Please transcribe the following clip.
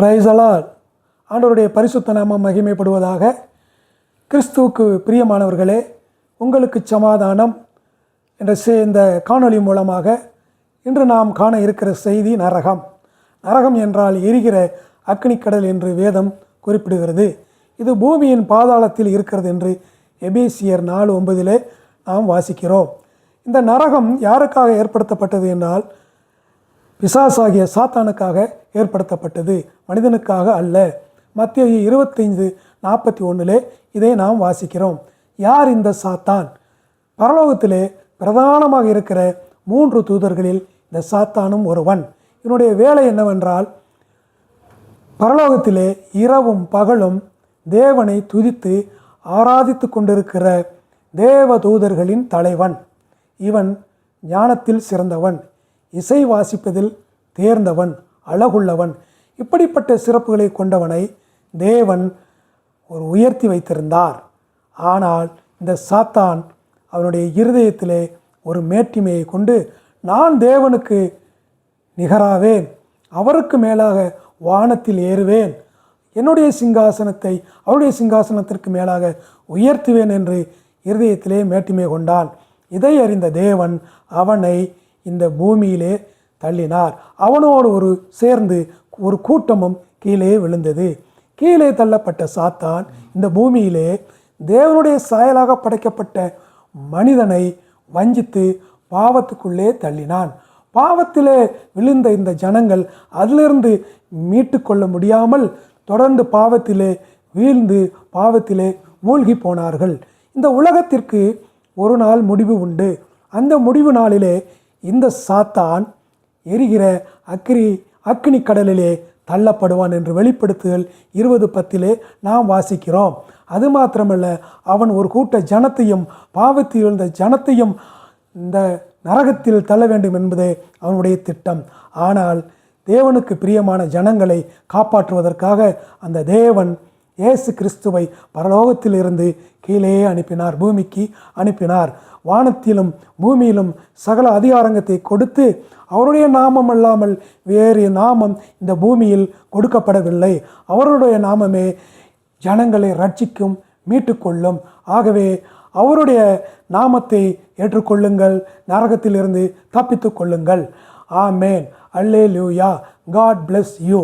பிரைசலால் ஆண்டவருடைய பரிசுத்த நாமம் மகிமைப்படுவதாக கிறிஸ்துவுக்கு பிரியமானவர்களே உங்களுக்கு சமாதானம் என்ற சே- இந்த காணொளி மூலமாக இன்று நாம் காண இருக்கிற செய்தி நரகம். நரகம் என்றால் எரிகிற அக்னிக்கடல் என்று வேதம் குறிப்பிடுகிறது. இது பூமியின் பாதாளத்தில் இருக்கிறது என்று எபேசியர் நாலு ஒன்பதிலே நாம் வாசிக்கிறோம். இந்த நரகம் யாருக்காக ஏற்படுத்தப்பட்டது என்றால் பிசாசாகிய சாத்தானுக்காக ஏற்படுத்தப்பட்டது. மனிதனுக்காக அல்ல. மத்திய இருபத்தைந்து நாற்பத்தி ஒன்றிலே இதை நாம் வாசிக்கிறோம். யார் இந்த சாத்தான்? பரலோகத்திலே பிரதானமாக இருக்கிற மூன்று தூதர்களில் இந்த சாத்தானும் ஒருவன். இவனுடைய வேலை என்னவென்றால் பரலோகத்திலே இரவும் பகலும் தேவனை துதித்து ஆராதித்து கொண்டிருக்கிற தேவ தூதர்களின் தலைவன். இவன் ஞானத்தில் சிறந்தவன் இசை வாசிப்பதில் தேர்ந்தவன் அழகுள்ளவன். இப்படிப்பட்ட சிறப்புகளை கொண்டவனை தேவன் ஒரு உயர்த்தி வைத்திருந்தார். ஆனால் இந்த சாத்தான் அவனுடைய இருதயத்திலே ஒரு மேட்டிமையை கொண்டு நான் தேவனுக்கு நிகராவேன் அவருக்கு மேலாக வானத்தில் ஏறுவேன் என்னுடைய சிங்காசனத்தை அவருடைய சிங்காசனத்திற்கு மேலாக உயர்த்துவேன் என்று இருதயத்திலே மேட்டிமை கொண்டான். இதை அறிந்த தேவன் அவனை இந்த பூமியிலே தள்ளினார். அவனோடு ஒரு சேர்ந்து ஒரு கூட்டமும் கீழே விழுந்தது. கீழே தள்ளப்பட்ட சாத்தான் இந்த பூமியிலே தேவனுடைய சாயலாக படைக்கப்பட்ட மனிதனை வஞ்சித்து பாவத்துக்குள்ளே தள்ளினான். பாவத்திலே விழுந்த இந்த ஜனங்கள் அதிலிருந்து மீட்டு கொள்ள முடியாமல் தொடர்ந்து பாவத்திலே வீழ்ந்து பாவத்திலே மூழ்கி போனார்கள். இந்த உலகத்திற்கு ஒரு நாள் முடிவு உண்டு. அந்த முடிவு நாளிலே இந்த சாத்தான் எரிகிற அக்னி அக்னி கடலிலே தள்ளப்படுவான் என்று வெளிப்படுத்துதல் இருபது பத்திலே நாம் வாசிக்கிறோம். அது மாத்திரமல்ல அவன் ஒரு கூட்ட ஜனத்தையும் பாவத்தில் இருந்த ஜனத்தையும் இந்த நரகத்தில் தள்ள வேண்டும் என்பதே அவனுடைய திட்டம். ஆனால் தேவனுக்கு பிரியமான ஜனங்களை காப்பாற்றுவதற்காக அந்த தேவன் இயேசு கிறிஸ்துவை பரலோகத்திலிருந்து கீழே அனுப்பினார் பூமிக்கு அனுப்பினார். வானத்திலும் பூமியிலும் சகல அதிகாரங்கத்தை கொடுத்து அவருடைய நாமம் அல்லாமல் வேறு நாமம் இந்த பூமியில் கொடுக்கப்படவில்லை. அவருடைய நாமமே ஜனங்களை ரட்சிக்கும் மீட்டுக்கொள்ளும். ஆகவே அவருடைய நாமத்தை ஏற்றுக்கொள்ளுங்கள் நரகத்திலிருந்து தப்பித்து கொள்ளுங்கள். ஆமேன். அல்லே லூயா காட் பிளஸ் யூ